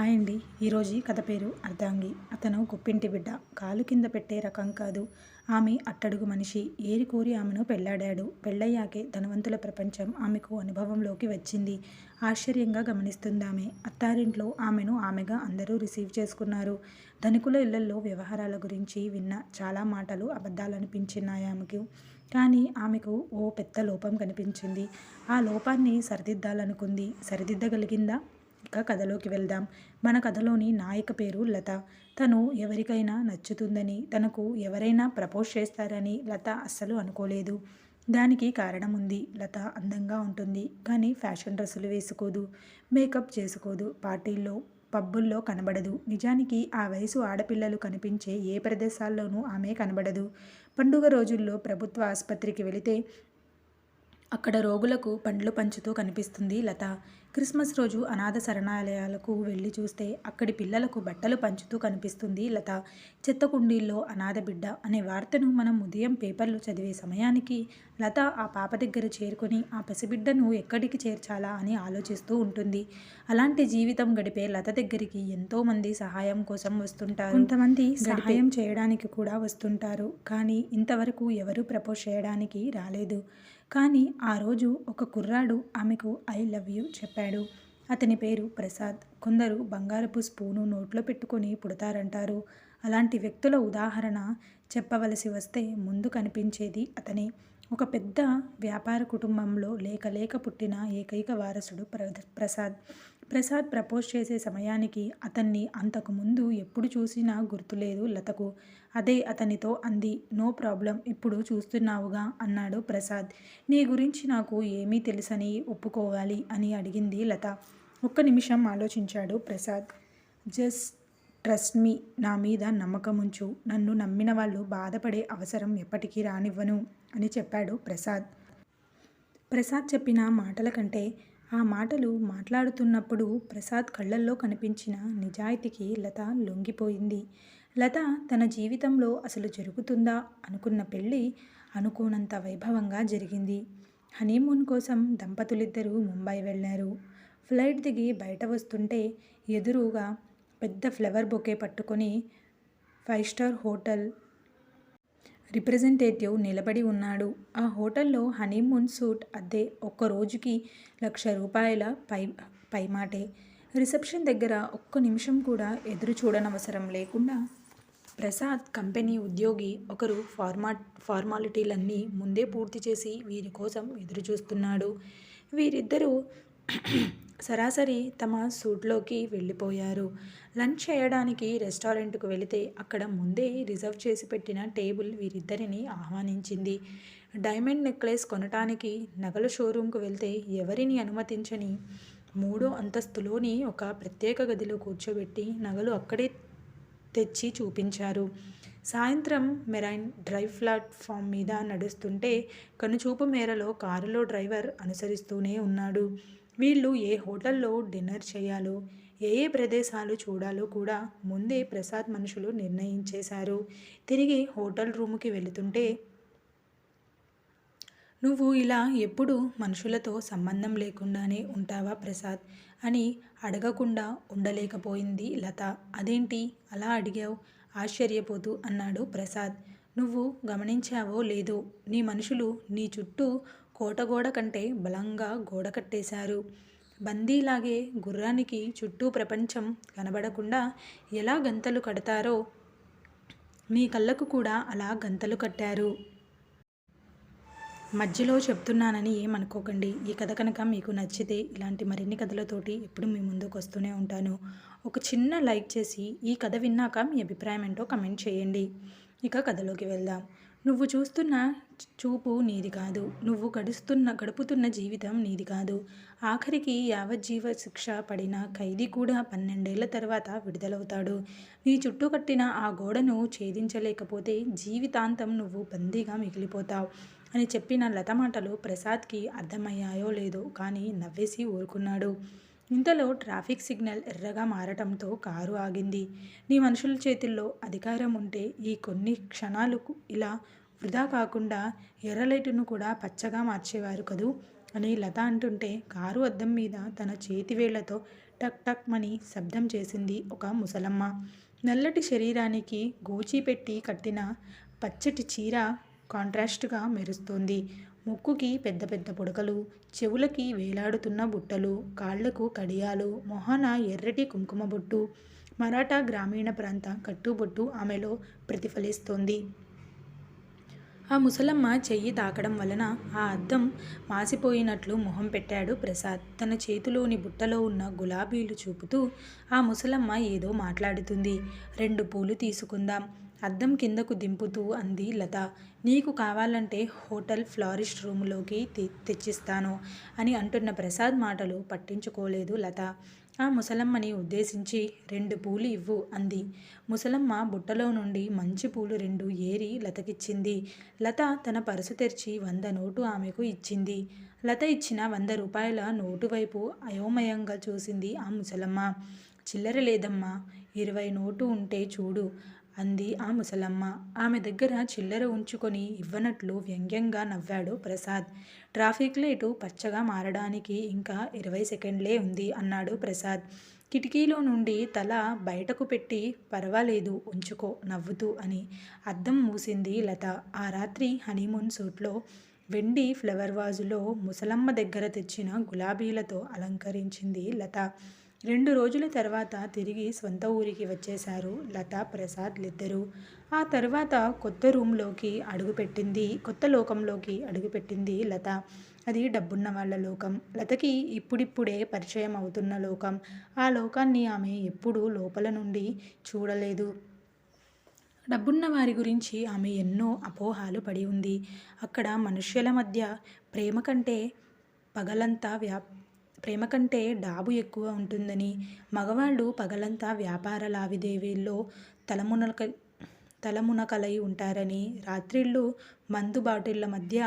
Hi అండి. ఈరోజు కథ పేరు అర్ధాంగి. అతను గొప్పింటి బిడ్డ. కాలు కింద పెట్టే రకం కాదు. ఆమె అట్టడుగు మనిషి. ఏరి కోరి ఆమెను పెళ్ళాడాడు. పెళ్ళయ్యాకే ధనవంతుల ప్రపంచం ఆమెకు అనుభవంలోకి వచ్చింది. ఆశ్చర్యంగా గమనిస్తుందామె అత్తారింట్లో ఆమెను ఆమెగా అందరూ రిసీవ్ చేసుకున్నారు. ధనికుల ఇళ్ళల్లో వ్యవహారాల గురించి విన్న చాలా మాటలు అబద్ధాలనిపించినాయి ఆమెకు. కానీ ఆమెకు ఓ పెద్ద లోపం కనిపించింది. ఆ లోపాన్ని సరిదిద్దాలనుకుంది. సరిదిద్దగలిగిందా? ఇక కథలోకి వెళ్దాం. మన కథలోని నాయక పేరు లత. తను ఎవరికైనా నచ్చుతుందని తనకు ఎవరైనా ప్రపోజ్ చేస్తారని లత అస్సలు అనుకోలేదు. దానికి కారణం ఉంది. లత అందంగా ఉంటుంది. కానీ ఫ్యాషన్ డ్రెస్సులు వేసుకోదు. మేకప్ చేసుకోదు. పార్టీల్లో పబ్బుల్లో కనబడదు. నిజానికి ఆ వయసు ఆడపిల్లలు కనిపించే ఏ ప్రదేశాల్లోనూ ఆమె కనబడదు. పండుగ రోజుల్లో ప్రభుత్వ ఆసుపత్రికి వెళితే అక్కడ రోగులకు పండ్లు పంచుతూ కనిపిస్తుంది లత. క్రిస్మస్ రోజు అనాథ శరణాలయాలకు వెళ్ళి చూస్తే అక్కడి పిల్లలకు బట్టలు పంచుతూ కనిపిస్తుంది లత. చెత్త కుండీల్లో అనాథ బిడ్డ అనే వార్తను మనం ఉదయం పేపర్లు చదివే సమయానికి లత ఆ పాప దగ్గర చేరుకొని ఆ పసిబిడ్డను ఎక్కడికి చేర్చాలా అని ఆలోచిస్తూ ఉంటుంది. అలాంటి జీవితం గడిపే లత దగ్గరికి ఎంతోమంది సహాయం కోసం వస్తుంటారు. కొంతమంది సహాయం చేయడానికి కూడా వస్తుంటారు. కానీ ఇంతవరకు ఎవరు ప్రపోజ్ చేయడానికి రాలేదు. కానీ ఆ రోజు ఒక కుర్రాడు ఆమెకు ఐ లవ్ యూ చెప్పాడు. అతని పేరు ప్రసాద్. కొందరు బంగారపు స్పూను నోట్లో పెట్టుకొని పుడతారంటారు. అలాంటి వ్యక్తుల ఉదాహరణ చెప్పవలసి వస్తే ముందు కనిపించేది అతనే. ఒక పెద్ద వ్యాపార కుటుంబంలో లేక లేక పుట్టిన ఏకైక వారసుడు ప్ర ప్రసాద్. ప్రసాద్ ప్రపోజ్ చేసే సమయానికి అతన్ని అంతకుముందు ఎప్పుడు చూసినా గుర్తులేదు లతకు. అదే అతనితో అంది నో ప్రాబ్లం ఇప్పుడు చూస్తున్నావుగా అన్నాడు ప్రసాద్. నీ గురించి నాకు ఏమీ తెలుసని ఒప్పుకోవాలి అని అడిగింది లత. ఒక్క నిమిషం ఆలోచించాడు ప్రసాద్. జస్ట్ ట్రస్ట్ మీ నా మీద నమ్మకం ఉంచు. నన్ను నమ్మిన వాళ్ళు బాధపడే అవసరం ఎప్పటికీ రానివ్వను అని చెప్పాడు ప్రసాద్. ప్రసాద్ చెప్పిన మాటల కంటే ఆ మాటలు మాట్లాడుతున్నప్పుడు ప్రసాద్ కళ్ళల్లో కనిపించిన నిజాయితీకి లత లొంగిపోయింది. లత తన జీవితంలో అసలు జరుగుతుందా అనుకున్న పెళ్ళి అనుకోనంత వైభవంగా జరిగింది. హనీమూన్ కోసం దంపతులిద్దరూ ముంబై వెళ్ళారు. ఫ్లైట్ దిగి బయట వస్తుంటే ఎదురుగా పెద్ద ఫ్లవర్ బొకే పట్టుకొని ఫైవ్ స్టార్ హోటల్ రిప్రజెంటేటివ్ నిలబడి ఉన్నాడు. ఆ హోటల్లో హనీమూన్ సూట్ అద్దె ఒక్క రోజుకి లక్ష రూపాయల పై పైమాటే. రిసెప్షన్ దగ్గర ఒక్క నిమిషం కూడా ఎదురు చూడనవసరం లేకుండా ప్రసాద్ కంపెనీ ఉద్యోగి ఒకరు ఫార్మా ఫార్మాలిటీలన్నీ ముందే పూర్తి చేసి వీరి కోసం ఎదురు చూస్తున్నాడు వీరిద్దరూ సరాసరి తమ సూట్లోకి వెళ్ళిపోయారు. లంచ్ చేయడానికి రెస్టారెంట్కు వెళితే అక్కడ ముందే రిజర్వ్ చేసి పెట్టిన టేబుల్ వీరిద్దరిని ఆహ్వానించింది. డైమండ్ నెక్లెస్ కొనటానికి నగల షోరూంకు వెళ్తే ఎవరిని అనుమతించని మూడో అంతస్తులోని ఒక ప్రత్యేక గదిలో కూర్చోబెట్టి నగలు అక్కడే తెచ్చి చూపించారు. సాయంత్రం మెరైన్ డ్రైవ్ ప్లాట్ఫామ్ మీద నడుస్తుంటే కనుచూపు మేరలో కారులో డ్రైవర్ అనుసరిస్తూనే ఉన్నాడు. వీళ్ళు ఏ హోటల్లో డిన్నర్ చేయాలో ఏ ఏ ప్రదేశాలు చూడాలో కూడా ముందే ప్రసాద్ మనుషులు నిర్ణయించేశారు. తిరిగి హోటల్ రూముకి వెళుతుంటే నువ్వు ఇలా ఎప్పుడు మనుషులతో సంబంధం లేకుండానే ఉంటావా ప్రసాద్ అని అడగకుండా ఉండలేకపోయింది లత. అదేంటి? అలా అడిగావు? ఆశ్చర్యపోతూ అన్నాడు ప్రసాద్. నువ్వు గమనించావో లేదో? నీ మనుషులు నీ చుట్టూ కోటగోడ కంటే బలంగా గోడ కట్టేశారు. బందీలాగే గుర్రానికి చుట్టూ ప్రపంచం కనబడకుండా ఎలా గంతలు కడతారో మీ కళ్ళకు కూడా అలా గంతలు కట్టారు. మధ్యలో చెప్తున్నానని ఏమనుకోకండి. ఈ కథ కనుక మీకు నచ్చితే ఇలాంటి మరిన్ని కథలతోటి ఎప్పుడు మీ ముందుకు వస్తూనే ఉంటాను. ఒక చిన్న లైక్ చేసి ఈ కథ విన్నాక మీ అభిప్రాయం ఏంటో కమెంట్ చేయండి. ఇక కథలోకి వెళ్దాం. నువ్వు చూస్తున్న చూపు నీది కాదు. నువ్వు గడుస్తున్న గడుపుతున్న జీవితం నీది కాదు. ఆఖరికి యావజ్జీవ శిక్ష పడిన ఖైదీ కూడా పన్నెండేళ్ళ తర్వాత విడుదలవుతాడు. నీ చుట్టూ కట్టిన ఆ గోడను ఛేదించలేకపోతే జీవితాంతం నువ్వు బందీగా మిగిలిపోతావు అని చెప్పిన లత మాటలు ప్రసాద్కి అర్థమయ్యాయో లేదో కానీ నవ్వేసి ఊరుకున్నాడు. ఇంతలో ట్రాఫిక్ సిగ్నల్ ఎర్రగా మారటంతో కారు ఆగింది. నీ మనుషుల చేతుల్లో అధికారం ఉంటే ఈ కొన్ని క్షణాలు ఇలా వృధా కాకుండా ఎర్రలైటును కూడా పచ్చగా మార్చేవారు కదూ? అని లత అంటుంటే కారు అద్దం మీద తన చేతి వేళ్ళతో టక్ టక్ మని శబ్దం చేసింది ఒక ముసలమ్మ. నల్లటి శరీరానికి గోచి పెట్టి కట్టిన పచ్చటి చీర కాంట్రాస్ట్గా మెరుస్తోంది. ముక్కుకి పెద్ద పెద్ద పుడకలు చెవులకి వేలాడుతున్న బుట్టలు కాళ్ళకు కడియాలు మొహన ఎర్రటి కుంకుమ బొట్టు మరాఠా గ్రామీణ ప్రాంత కట్టుబొట్టు ఆమెలో ప్రతిఫలిస్తోంది. ఆ ముసలమ్మ చెయ్యి తాకడం వలన ఆ అద్దం మాసిపోయినట్లు మొహం పెట్టాడు ప్రసాద్. తన చేతిలోని బుట్టలో ఉన్న గులాబీలు చూపుతూ ఆ ముసలమ్మ ఏదో మాట్లాడుతుంది. రెండు పూలు తీసుకుందాం. అద్దం కిందకు దింపుతూ అంది లత. నీకు కావాలంటే హోటల్ ఫ్లారిస్ట్ రూములోకి తె తెచ్చిస్తాను అని అంటున్న ప్రసాద్ మాటలు పట్టించుకోలేదు లత. ఆ ముసలమ్మని ఉద్దేశించి రెండు పూలు ఇవ్వు అంది. ముసలమ్మ బుట్టలో నుండి మంచి పూలు రెండు ఏరి లతకిచ్చింది. లత తన పరుసు తెరిచి వంద నోటు ఆమెకు ఇచ్చింది. లత ఇచ్చిన వంద రూపాయల నోటు వైపు అయోమయంగా చూసింది ఆ ముసలమ్మ. చిల్లర లేదమ్మా ఇరవై నోటు ఉంటే చూడు అంది ఆ ముసలమ్మ. ఆమె దగ్గర చిల్లర ఉంచుకొని ఇవ్వనట్లు వ్యంగ్యంగా నవ్వాడు ప్రసాద్. ట్రాఫిక్ లైటు పచ్చగా మారడానికి ఇంకా ఇరవై సెకండ్లే ఉంది అన్నాడు ప్రసాద్. కిటికీలో నుండి తల బయటకు పెట్టి పర్వాలేదు ఉంచుకో నవ్వుతూ అని అద్దం మూసింది లత. ఆ రాత్రి హనీమూన్ సూట్లో వెండి ఫ్లవర్ వాజులో ముసలమ్మ దగ్గర తెచ్చిన గులాబీలతో అలంకరించింది లత. రెండు రోజుల తర్వాత తిరిగి సొంత ఊరికి వచ్చేశారు లత ప్రసాద్లిద్దరూ ఆ తర్వాత కొత్త రూమ్లోకి అడుగుపెట్టింది కొత్త లోకంలోకి అడుగుపెట్టింది లత. అది డబ్బున్న వాళ్ళ లోకం. లతకి ఇప్పుడిప్పుడే పరిచయం అవుతున్న లోకం. ఆ లోకాన్ని ఆమె ఎప్పుడూ లోపల నుండి చూడలేదు. డబ్బున్న వారి గురించి ఆమె ఎన్నో అపోహాలు పడి ఉంది. అక్కడ మనుష్యుల మధ్య ప్రేమ కంటే పగలంతా వ్యా ప్రేమ కంటే డాబు ఎక్కువ ఉంటుందని మగవాళ్ళు పగలంతా వ్యాపార లావిదేవీల్లో తలమునక తలమునకలై ఉంటారని రాత్రిళ్ళు మందు బాటిళ్ళ మధ్య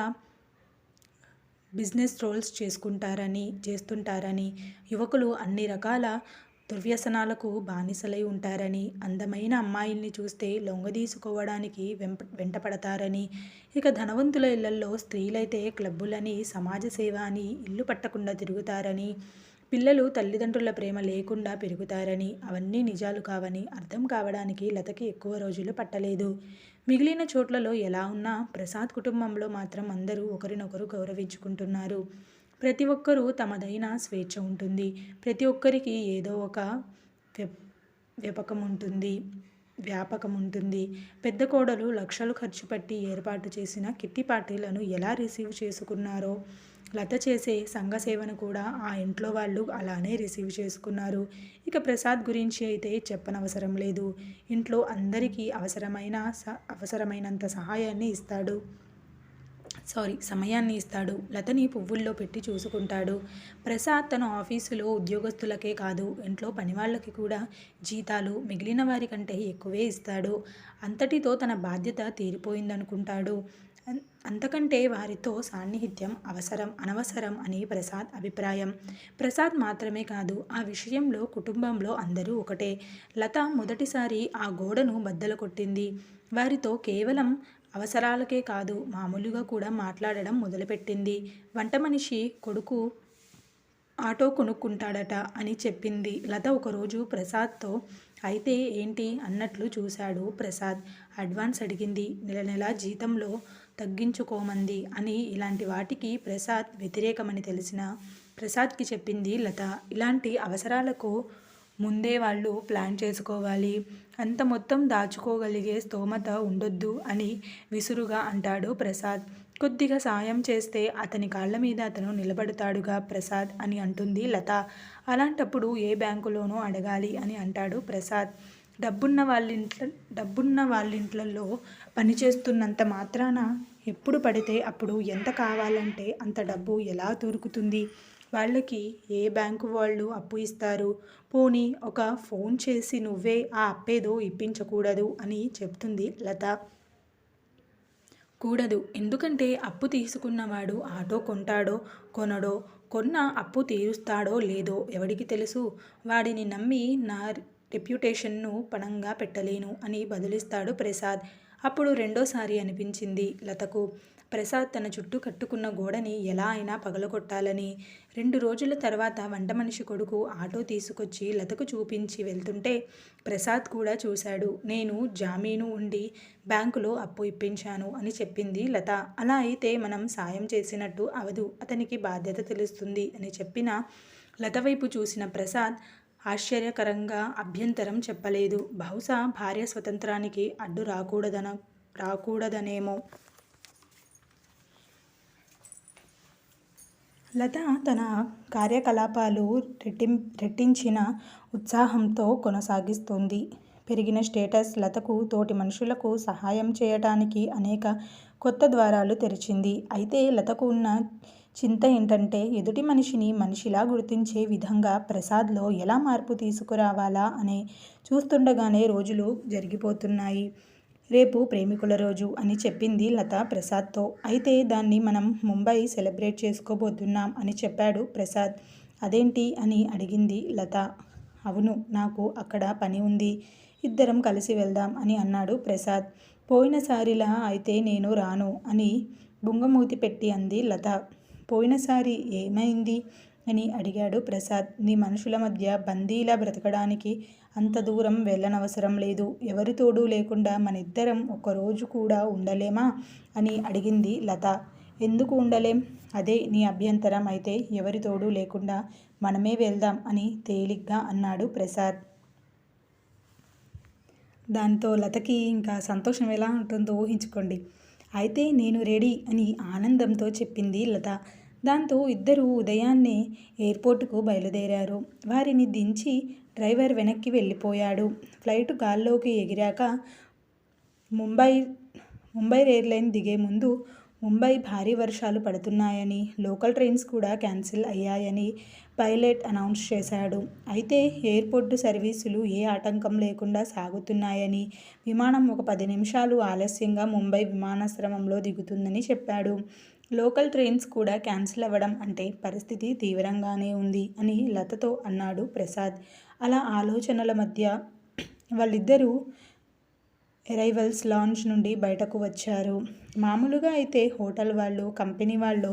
బిజినెస్ రోల్స్ చేసుకుంటారని చేస్తుంటారని యువకులు అన్ని రకాల దుర్వ్యసనాలకు బానిసలై ఉంటారని అందమైన అమ్మాయిల్ని చూస్తే లొంగదీసుకోవడానికి వెంప వెంటపడతారని ఇక ధనవంతుల ఇళ్ళల్లో స్త్రీలైతే క్లబ్బులని సమాజ సేవ అని ఇల్లు పట్టకుండా తిరుగుతారని పిల్లలు తల్లిదండ్రుల ప్రేమ లేకుండా పెరుగుతారని అవన్నీ నిజాలు కావని అర్థం కావడానికి లతకి ఎక్కువ రోజులు పట్టలేదు. మిగిలిన చోట్లలో ఎలా ఉన్నా ప్రసాద్ కుటుంబంలో మాత్రం అందరూ ఒకరినొకరు గౌరవించుకుంటున్నారు. ప్రతి ఒక్కరూ తమదైన స్వేచ్ఛ ఉంటుంది. ప్రతి ఒక్కరికి ఏదో ఒక వ్యాపకం ఉంటుంది వ్యాపకం ఉంటుంది పెద్ద కోడలు లక్షలు ఖర్చు పెట్టి ఏర్పాటు చేసిన కిట్టి పార్టీలను ఎలా రిసీవ్ చేసుకున్నారో లత చేసే సంఘ సేవను కూడా ఆ ఇంట్లో వాళ్ళు అలానే రిసీవ్ చేసుకున్నారు. ఇక ప్రసాద్ గురించి అయితే చెప్పనవసరం లేదు. ఇంట్లో అందరికీ అవసరమైన అవసరమైనంత సహాయాన్ని ఇస్తాడు. సారీ సమయాన్ని ఇస్తాడు. లతని పువ్వుల్లో పెట్టి చూసుకుంటాడు. ప్రసాద్ తన ఆఫీసులో ఉద్యోగస్తులకే కాదు ఇంట్లో పనివాళ్ళకి కూడా జీతాలు మిగిలిన వారి కంటే ఎక్కువే ఇస్తాడు. అంతటితో తన బాధ్యత తీరిపోయిందనుకుంటాడు. అంతకంటే వారితో సాన్నిహిత్యం అవసరం అనవసరం అని ప్రసాద్ అభిప్రాయం. ప్రసాద్ మాత్రమే కాదు ఆ విషయంలో కుటుంబంలో అందరూ ఒకటే. లత మొదటిసారి ఆ గోడను బద్దలు కొట్టింది. వారితో కేవలం అవసరాలకే కాదు మామూలుగా కూడా మాట్లాడడం మొదలుపెట్టింది. వంట మనిషి కొడుకు ఆటో కొనుక్కుంటాడట అని చెప్పింది. లత ఒకరోజు ప్రసాద్తో అయితే ఏంటి? అన్నట్లు చూశాడు ప్రసాద్. అడ్వాన్స్ అడిగింది. నెల నెల జీతంలో తగ్గించుకోమంది అని ఇలాంటి వాటికి ప్రసాద్ వ్యతిరేకమని తెలిసిన ప్రసాద్కి చెప్పింది లత. ఇలాంటి అవసరాలకు ముందే వాళ్ళు ప్లాన్ చేసుకోవాలి. అంత మొత్తం దాచుకోగలిగే స్తోమత ఉండొద్దు అని విసురుగా అంటాడు ప్రసాద్. కొద్దిగా సాయం చేస్తే అతని కాళ్ళ మీద అతను నిలబడతాడుగా ప్రసాద్ అని అంటుంది లత. అలాంటప్పుడు ఏ బ్యాంకులోనో అడగాలి అని అంటాడు ప్రసాద్. డబ్బున్న వాళ్ళింట్ల డబ్బున్న వాళ్ళింట్లలో పనిచేస్తున్నంత మాత్రాన ఎప్పుడు పడితే అప్పుడు ఎంత కావాలంటే అంత డబ్బు ఎలా దొరుకుతుంది? వాళ్ళకి ఏ బ్యాంకు వాళ్ళు అప్పు ఇస్తారు? పోనీ ఒక ఫోన్ చేసి నువ్వే ఆ అప్పేదో ఇప్పించకూడదు అని చెప్తుంది లత. కూడదు. ఎందుకంటే అప్పు తీసుకున్నవాడు ఆటో కొంటాడో కొనడో కొన్న అప్పు తీరుస్తాడో లేదో ఎవడికి తెలుసు? వాడిని నమ్మి నా రెప్యుటేషన్ను పణంగా పెట్టలేను అని బదులిస్తాడు ప్రసాద్. అప్పుడు రెండోసారి అనిపించింది లతకు. ప్రసాద్ తన చుట్టూ కట్టుకున్న గోడని ఎలా అయినా పగలగొట్టాలని. రెండు రోజుల తర్వాత వంట మనిషి కొడుకు ఆటో తీసుకొచ్చి లతకు చూపించి వెళ్తుంటే ప్రసాద్ కూడా చూశాడు. నేను జామీను ఉండి బ్యాంకులో అప్పు ఇప్పించాను అని చెప్పింది లత. అలా అయితే మనం సాయం చేసినట్టు అవదు అతనికి బాధ్యత తెలుస్తుంది అని చెప్పిన లత వైపు చూసిన ప్రసాద్ ఆశ్చర్యకరంగా అభ్యంతరం చెప్పలేదు. బహుశా భార్య స్వతంత్రానికి అడ్డు రాకూడదన రాకూడదనేమో. లత తన కార్యకలాపాలు రెట్టిం రెట్టించిన ఉత్సాహంతో కొనసాగిస్తుంది. పెరిగిన స్టేటస్ లతకు తోటి మనుషులకు సహాయం చేయటానికి అనేక కొత్త ద్వారాలు తెరిచింది. అయితే లతకు ఉన్న చింత ఏంటంటే ఎదుటి మనిషిని మనిషిలా గుర్తించే విధంగా ప్రసాద్లో ఎలా మార్పు తీసుకురావాలా అనే చూస్తుండగానే రోజులు జరిగిపోతున్నాయి. రేపు ప్రేమికుల రోజు అని చెప్పింది లత ప్రసాద్తో. అయితే దాన్ని మనం ముంబై సెలబ్రేట్ చేసుకోబోతున్నాం అని చెప్పాడు ప్రసాద్. అదేంటి అని అడిగింది లత. అవును నాకు అక్కడ పని ఉంది. ఇద్దరం కలిసి వెళ్దాం అని అన్నాడు ప్రసాద్. పోయినసారిలా అయితే నేను రాను అని బుంగమూతి పెట్టి అంది లత. పోయినసారి ఏమైంది అని అడిగాడు ప్రసాద్. నీ మనుషుల మధ్య బందీలా బ్రతకడానికి అంత దూరం వెళ్ళనవసరం లేదు. ఎవరి తోడు లేకుండా మనిద్దరం ఒక్కరోజు కూడా ఉండలేమా? అని అడిగింది లత. ఎందుకు ఉండలేం? అదే నీ అభ్యంతరం అయితే ఎవరి తోడు లేకుండా మనమే వెళ్దాం అని తేలిగ్గా అన్నాడు ప్రసాద్. దాంతో లతకి ఇంకా సంతోషం ఎలా ఉంటుందో ఊహించుకోండి. అయితే నేను రెడీ అని ఆనందంతో చెప్పింది లత. దాంతో ఇద్దరు ఉదయాన్నే ఎయిర్పోర్టుకు బయలుదేరారు. వారిని దించి డ్రైవర్ వెనక్కి వెళ్ళిపోయాడు. ఫ్లైట్ గాల్లోకి ఎగిరాక ముంబై ముంబై ఎయిర్లైన్ దిగే ముందు ముంబై భారీ వర్షాలు పడుతున్నాయని లోకల్ ట్రైన్స్ కూడా క్యాన్సిల్ అయ్యాయని పైలట్ అనౌన్స్ చేశాడు. అయితే ఎయిర్పోర్టు సర్వీసులు ఏ ఆటంకం లేకుండా సాగుతున్నాయని విమానం ఒక పది నిమిషాలు ఆలస్యంగా ముంబై విమానాశ్రమంలో దిగుతుందని చెప్పాడు. లోకల్ ట్రైన్స్ కూడా క్యాన్సిల్ అవ్వడం అంటే పరిస్థితి తీవ్రంగానే ఉంది అని లతతో అన్నాడు ప్రసాద్. అలా ఆలోచనల మధ్య వాళ్ళిద్దరూ ఎరైవల్స్ లాంజ్ నుండి బయటకు వచ్చారు. మామూలుగా అయితే హోటల్ వాళ్ళు కంపెనీ వాళ్ళు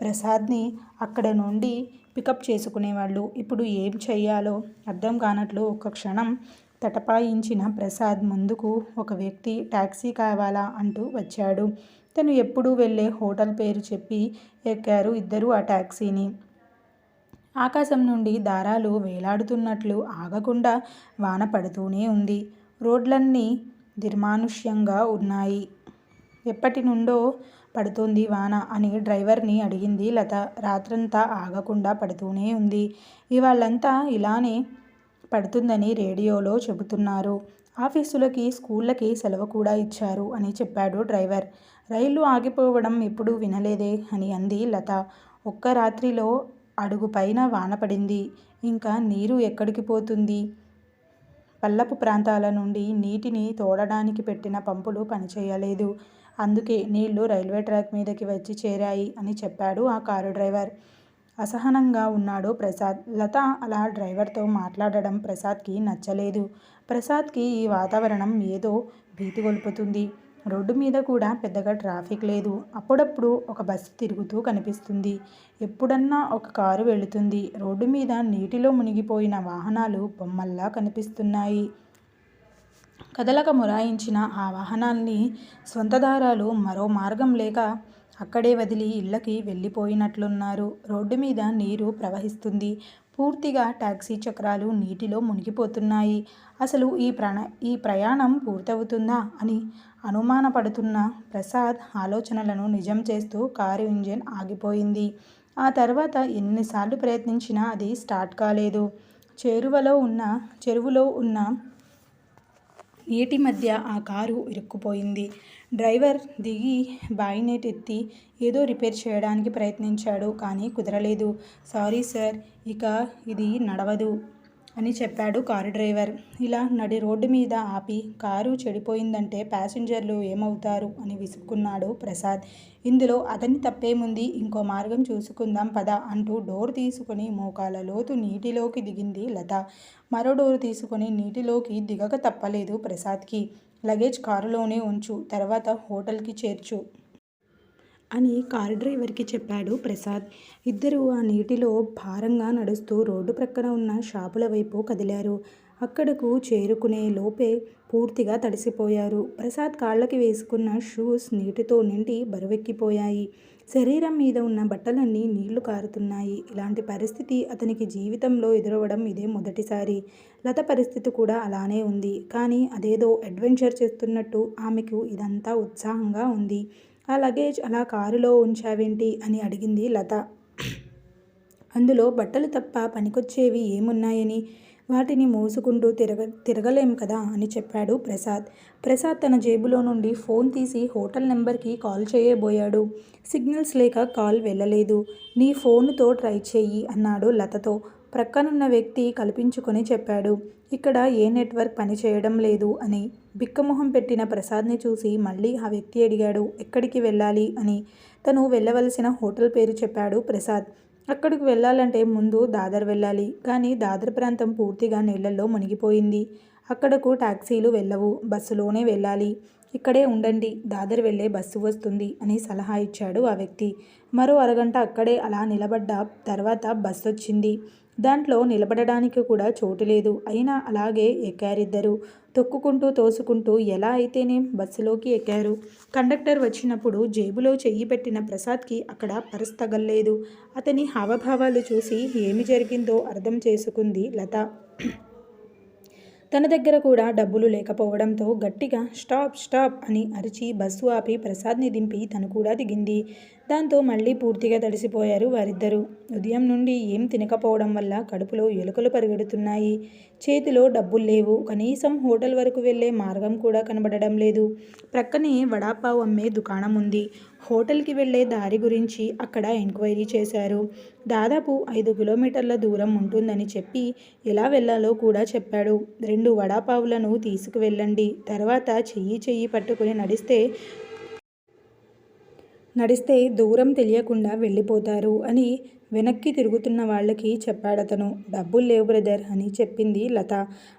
ప్రసాద్ని అక్కడ నుండి పికప్ చేసుకునేవాళ్ళు. ఇప్పుడు ఏం చెయ్యాలో అర్థం కానట్లు ఒక క్షణం తటపాయించిన ప్రసాద్ ముందుకు ఒక వ్యక్తి ట్యాక్సీ కావాలా అంటూ వచ్చాడు. తను ఎప్పుడూ వెళ్ళే హోటల్ పేరు చెప్పి ఎక్కారు ఇద్దరు ఆ ట్యాక్సీని ఆకాశం నుండి దారాలు వేలాడుతున్నట్లు ఆగకుండా వాన పడుతూనే ఉంది. రోడ్లన్నీ నిర్మానుష్యంగా ఉన్నాయి. ఎప్పటి నుండో పడుతోంది వాన అని డ్రైవర్ని అడిగింది లత. రాత్రంతా ఆగకుండా పడుతూనే ఉంది. ఇవాళ్ళంతా ఇలానే పడుతుందని రేడియోలో చెబుతున్నారు. ఆఫీసులకి స్కూళ్ళకి సెలవు కూడా ఇచ్చారు అని చెప్పాడు డ్రైవర్. రైలు ఆగిపోవడం ఎప్పుడూ వినలేదే అని అంది లత. ఒక్క రాత్రిలో అడుగు పైన వాన పడింది. ఇంకా నీరు ఎక్కడికి పోతుంది? పల్లపు ప్రాంతాల నుండి నీటిని తోడడానికి పెట్టిన పంపులు పనిచేయలేదు. అందుకే నీళ్ళు రైల్వే ట్రాక్ మీదకి వచ్చి చేరాయి అని చెప్పాడు ఆ కారు డ్రైవర్. అసహనంగా ఉన్నాడు ప్రసాద్. లత అలా డ్రైవర్తో మాట్లాడడం ప్రసాద్కి నచ్చలేదు. ప్రసాద్కి ఈ వాతావరణం ఏదో భీతి గొలుపుతుంది. రోడ్డు మీద కూడా పెద్దగా ట్రాఫిక్ లేదు. అప్పుడప్పుడు ఒక బస్సు తిరుగుతూ కనిపిస్తుంది. ఎప్పుడన్నా ఒక కారు వెళుతుంది. రోడ్డు మీద నీటిలో మునిగిపోయిన వాహనాలు బొమ్మల్లా కనిపిస్తున్నాయి. కదలక మొరాయించిన ఆ వాహనాల్ని స్వంతదారాలు మరో మార్గం లేక అక్కడే వదిలి ఇళ్ళకి వెళ్ళిపోయినట్లున్నారు. రోడ్డు మీద నీరు ప్రవహిస్తుంది. పూర్తిగా టాక్సీ చక్రాలు నీటిలో మునిగిపోతున్నాయి. అసలు ఈ ప్రణ ఈ ప్రయాణం పూర్తవుతుందా అని అనుమానపడుతున్న ప్రసాద్ ఆలోచనలను నిజం చేస్తూ కారు ఇంజిన్ ఆగిపోయింది. ఆ తర్వాత ఎన్నిసార్లు ప్రయత్నించినా అది స్టార్ట్ కాలేదు. చేరువలో ఉన్న చెరువులో ఉన్న నీటి మధ్య ఆ కారు ఇరుక్కుపోయింది. డ్రైవర్ దిగి బాయినెట్ ఎత్తి ఏదో రిపేర్ చేయడానికి ప్రయత్నించాడు కానీ కుదరలేదు. సారీ సార్ ఇక ఇది నడవదు అని చెప్పాడు కారు డ్రైవర్. ఇలా నడి రోడ్డు మీద ఆపి కారు చెడిపోయిందంటే ప్యాసింజర్లు ఏమవుతారు? అని విసుక్కున్నాడు ప్రసాద్. ఇందులో అతని తప్పేముంది? ఇంకో మార్గం చూసుకుందాం పద అంటూ డోర్ తీసుకుని మోకాల లోతు నీటిలోకి దిగింది లత. మరో డోర్ తీసుకొని నీటిలోకి దిగక తప్పలేదు ప్రసాద్కి. లగేజ్ కారులోనే ఉంచు తర్వాత హోటల్కి చేర్చు. అని కారు డ్రైవర్కి చెప్పాడు ప్రసాద్. ఇద్దరూ ఆ నీటిలో భారంగా నడుస్తూ రోడ్డు ప్రక్కన ఉన్న షాపుల వైపు కదిలారు. అక్కడకు చేరుకునే లోపే పూర్తిగా తడిసిపోయారు. ప్రసాద్ కాళ్ళకి వేసుకున్న షూస్ నీటితో నిండి బరువెక్కిపోయాయి. శరీరం మీద ఉన్న బట్టలన్నీ నీళ్ళు కారుతున్నాయి. ఇలాంటి పరిస్థితి అతనికి జీవితంలో ఎదురవడం ఇదే మొదటిసారి. లత పరిస్థితి కూడా అలానే ఉంది. కానీ అదేదో అడ్వెంచర్ చేస్తున్నట్టు ఆమెకు ఇదంతా ఉత్సాహంగా ఉంది. ఆ లగేజ్ అలా కారులో ఉంచావేంటి? అని అడిగింది లత. అందులో బట్టలు తప్ప పనికొచ్చేవి ఏమున్నాయని వాటిని మోసుకుంటూ తిరగ తిరగలేం కదా అని చెప్పాడు ప్రసాద్. ప్రసాద్ తన జేబులో నుండి ఫోన్ తీసి హోటల్ నెంబర్కి కాల్ చేయబోయాడు. సిగ్నల్స్ లేక కాల్ వెళ్ళలేదు. నీ ఫోన్తో ట్రై చెయ్యి అన్నాడు లతతో. ప్రక్కనున్న వ్యక్తి కల్పించుకొని చెప్పాడు. ఇక్కడ ఏ నెట్వర్క్ పనిచేయడం లేదు అని. బిక్కమొహం పెట్టిన ప్రసాద్ని చూసి మళ్ళీ ఆ వ్యక్తి అడిగాడు ఎక్కడికి వెళ్ళాలి అని. తను వెళ్ళవలసిన హోటల్ పేరు చెప్పాడు ప్రసాద్. అక్కడికి వెళ్ళాలంటే ముందు దాదర్ వెళ్ళాలి. కానీ దాదర్ ప్రాంతం పూర్తిగా నీళ్ళలో మునిగిపోయింది. అక్కడకు టాక్సీలు వెళ్ళవు. బస్సులోనే వెళ్ళాలి. ఇక్కడే ఉండండి. దాదర్ వెళ్ళే బస్సు వస్తుంది అని సలహా ఇచ్చాడు ఆ వ్యక్తి. మరో అరగంట అక్కడే అలా నిలబడ్డ తర్వాత బస్సు వచ్చింది దాంట్లో నిలబడడానికి కూడా చోటు లేదు. అయినా అలాగే ఎక్కారిద్దరు తొక్కుకుంటూ తోసుకుంటూ ఎలా అయితేనే బస్సులోకి ఎక్కారు. కండక్టర్ వచ్చినప్పుడు జేబులో చెయ్యి పెట్టిన ప్రసాద్కి అక్కడ పరస్ తగల్లేదు. అతని హావభావాలు చూసి ఏమి జరిగిందో అర్థం చేసుకుంది లత. తన దగ్గర కూడా డబ్బులు లేకపోవడంతో గట్టిగా స్టాప్ స్టాప్ అని అరిచి బస్సు ఆపి ప్రసాద్ని దింపి తను కూడా దిగింది. దాంతో మళ్ళీ పూర్తిగా తడిసిపోయారు వారిద్దరూ. ఉదయం నుండి ఏం తినకపోవడం వల్ల కడుపులో ఎలుకలు పరిగెడుతున్నాయి. చేతిలో డబ్బులు లేవు. కనీసం హోటల్ వరకు వెళ్ళే మార్గం కూడా కనబడడం లేదు. ప్రక్కనే వడాపావు అమ్మే దుకాణం ఉంది. హోటల్కి వెళ్ళే దారి గురించి అక్కడ ఎంక్వైరీ చేశారు. దాదాపు ఐదు కిలోమీటర్ల దూరం ఉంటుందని చెప్పి ఎలా వెళ్ళాలో కూడా చెప్పాడు. రెండు వడాపావులను తీసుకువెళ్ళండి. తర్వాత చెయ్యి చెయ్యి పట్టుకుని నడిస్తే నడిస్తే దూరం తెలియకుండా వెళ్ళిపోతారు అని వెనక్కి తిరుగుతున్న వాళ్ళకి చెప్పాడతను. డబ్బులు లేవు బ్రదర్ అని చెప్పింది లత.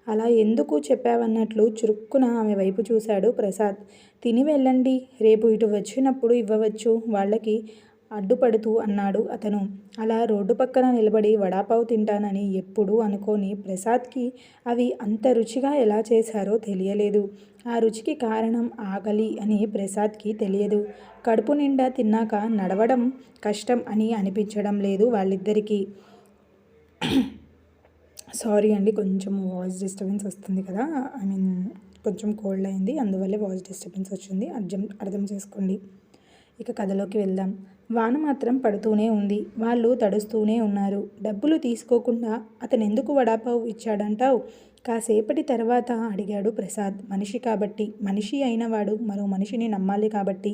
అలా ఎందుకు చెప్పావన్నట్లు చురుక్కున ఆమె వైపు చూశాడు ప్రసాద్. తిని వెళ్ళండి. రేపు ఇటు వచ్చినప్పుడు ఇవ్వవచ్చు. వాళ్ళకి అడ్డుపడుతూ అన్నాడు అతను. అలా రోడ్డు పక్కన నిలబడి వడాపావు తింటానని ఎప్పుడూ అనుకోని ప్రసాద్కి అవి అంత రుచిగా ఎలా చేశారో తెలియలేదు. ఆ రుచికి కారణం ఆకలి అని ప్రసాద్కి తెలియదు. కడుపు నిండా తిన్నాక నడవడం కష్టం అని అనిపించడం లేదు వాళ్ళిద్దరికీ. సారీ అండి కొంచెం వాయిస్ డిస్టర్బెన్స్ వస్తుంది కదా. ఐ మీన్ కొంచెం కోల్డ్ అయింది అందువల్లే వాయిస్ డిస్టర్బెన్స్ వచ్చింది. అర్థం అర్థం చేసుకోండి. ఇక కథలోకి వెళ్దాం. వాన మాత్రం పడుతూనే ఉంది. వాళ్ళు తడుస్తూనే ఉన్నారు. డబ్బులు తీసుకోకుండా అతను ఎందుకు వడాపావు ఇచ్చాడంటావు? కాసేపటి తర్వాత అడిగాడు ప్రసాద్. మనిషి కాబట్టి మనిషి అయినవాడు మరో మనిషిని నమ్మాలి కాబట్టి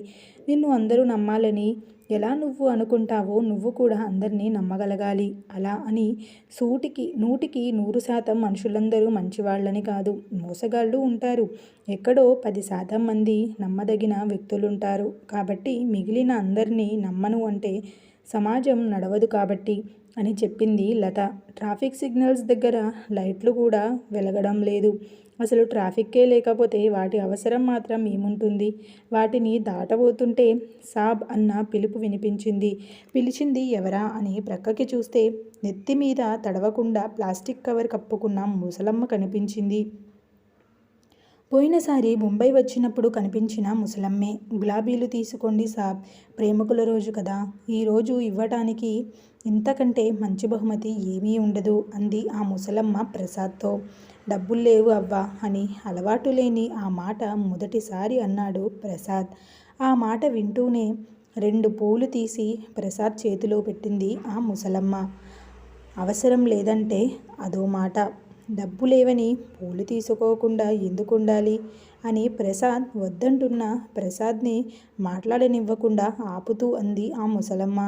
నిన్ను అందరూ నమ్మాలని ఎలా నువ్వు అనుకుంటావో నువ్వు కూడా అందరినీ నమ్మగలగాలి. అలా అని సూటికి నూటికి నూరు శాతం మనుషులందరూ మంచివాళ్ళని కాదు మోసగాళ్ళు ఉంటారు. ఎక్కడో పది శాతం మంది నమ్మదగిన వ్యక్తులుంటారు. కాబట్టి మిగిలిన అందరినీ నమ్మను అంటే సమాజం నడవదు కాబట్టి అని చెప్పింది లత. ట్రాఫిక్ సిగ్నల్స్ దగ్గర లైట్లు కూడా వెలగడం లేదు. అసలు ట్రాఫిక్కే లేకపోతే వాటి అవసరం మాత్రం ఏముంటుంది? వాటిని దాటబోతుంటే సాబ్ అన్న పిలుపు వినిపించింది. పిలిచింది ఎవరా అని ప్రక్కకి చూస్తే నెత్తి మీద తడవకుండా ప్లాస్టిక్ కవర్ కప్పుకున్న ముసలమ్మ కనిపించింది. పోయినసారి ముంబై వచ్చినప్పుడు కనిపించిన ముసలమ్మే గులాబీలు తీసుకోండి సాబ్ ప్రేమకుల రోజు కదా. ఈరోజు ఇవ్వటానికి ఇంతకంటే మంచి బహుమతి ఏమీ ఉండదు అంది ఆ ముసలమ్మ ప్రసాద్తో. డబ్బులు లేవు అవ్వా అని అలవాటు లేని ఆ మాట మొదటిసారి అన్నాడు ప్రసాద్. ఆ మాట వింటూనే రెండు పూలు తీసి ప్రసాద్ చేతిలో పెట్టింది ఆ ముసలమ్మ. అవసరం లేదంటే అదో మాట. డబ్బు లేవని పూలు తీసుకోకుండా ఎందుకు ఉండాలి అని ప్రసాద్ వద్దంటున్న ప్రసాద్ని మాట్లాడనివ్వకుండా ఆపుతూ అంది ఆ ముసలమ్మ.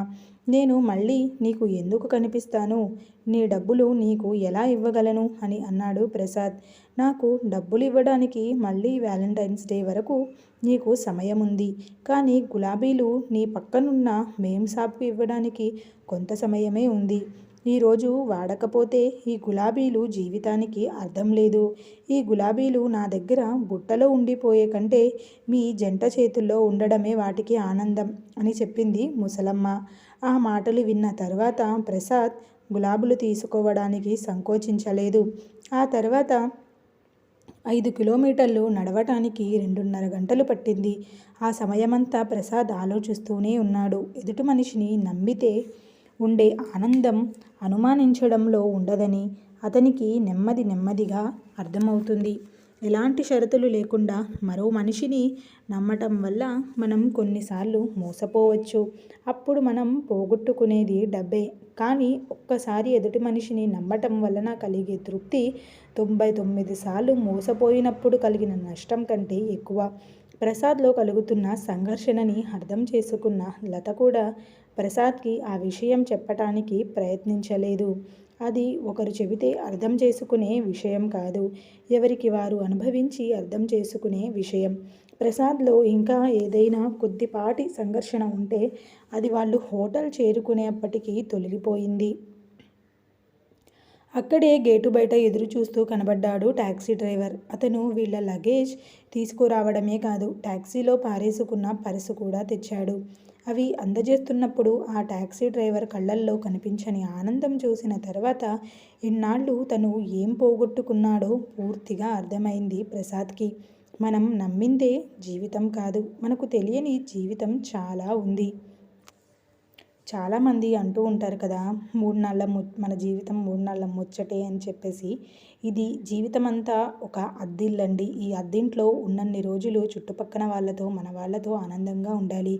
నేను మళ్ళీ నీకు ఎందుకు కనిపిస్తాను? నీ డబ్బులు నీకు ఎలా ఇవ్వగలను? అని అన్నాడు ప్రసాద్. నాకు డబ్బులు ఇవ్వడానికి మళ్ళీ వ్యాలంటైన్స్ డే వరకు నీకు సమయం ఉంది కానీ గులాబీలు నీ పక్కనున్న మేం షాప్కి ఇవ్వడానికి కొంత సమయమే ఉంది. ఈరోజు వాడకపోతే ఈ గులాబీలు జీవితానికి అర్థం లేదు. ఈ గులాబీలు నా దగ్గర బుట్టలో ఉండిపోయే కంటే మీ జంట చేతుల్లో ఉండడమే వాటికి ఆనందం అని చెప్పింది ముసలమ్మ. ఆ మాటలు విన్న తర్వాత ప్రసాద్ గులాబులు తీసుకోవడానికి సంకోచించలేదు. ఆ తర్వాత ఐదు కిలోమీటర్లు నడవటానికి రెండున్నర గంటలు పట్టింది. ఆ సమయమంతా ప్రసాద్ ఆలోచిస్తూనే ఉన్నాడు. ఎదుటి మనిషిని నమ్మితే ఉండే ఆనందం అనుమానించడంలో ఉండదని అతనికి నెమ్మది నెమ్మదిగా అర్థమవుతుంది. ఎలాంటి షరతులు లేకుండా మరో మనిషిని నమ్మటం వల్ల మనం కొన్నిసార్లు మోసపోవచ్చు. అప్పుడు మనం పోగొట్టుకునేది డబ్బే. కానీ ఒక్కసారి ఎదుటి మనిషిని నమ్మటం వలన కలిగే తృప్తి తొంభై తొమ్మిది సార్లు మోసపోయినప్పుడు కలిగిన నష్టం కంటే ఎక్కువ. ప్రసాద్లో కలుగుతున్న సంఘర్షణని అర్థం చేసుకున్న లత కూడా ప్రసాద్కి ఆ విషయం చెప్పటానికి ప్రయత్నించలేదు. అది ఒకరు చెబితే అర్థం చేసుకునే విషయం కాదు. ఎవరికి వారు అనుభవించి అర్థం చేసుకునే విషయం. ప్రసాద్లో ఇంకా ఏదైనా కొద్దిపాటి సంఘర్షణ ఉంటే అది వాళ్ళు హోటల్ చేరుకునేప్పటికీ తొలగిపోయింది. అక్కడే గేటు బయట ఎదురు చూస్తూ కనబడ్డాడు టాక్సీ డ్రైవర్. అతను వీళ్ళ లగేజ్ తీసుకురావడమే కాదు టాక్సీలో పారేసుకున్న పర్సు కూడా తెచ్చాడు. అవి అందజేస్తున్నప్పుడు ఆ టాక్సీ డ్రైవర్ కళ్ళల్లో కనిపించని ఆనందం చూసిన తర్వాత ఇన్నాళ్ళు తను ఏం పోగొట్టుకున్నాడో పూర్తిగా అర్థమైంది ప్రసాద్కి. మనం నమ్మిందే జీవితం కాదు మనకు తెలియని జీవితం చాలా ఉంది. చాలామంది అంటూ ఉంటారు కదా మూడు నాళ్ళ ము మన జీవితం మూడు నాళ్ళ ముచ్చటే అని చెప్పేసి. ఇది జీవితం అంతా ఒక అద్దిల్లండి. ఈ అద్దింట్లో ఉన్నన్ని రోజులు చుట్టుపక్కన వాళ్ళతో మన వాళ్ళతో ఆనందంగా ఉండాలి.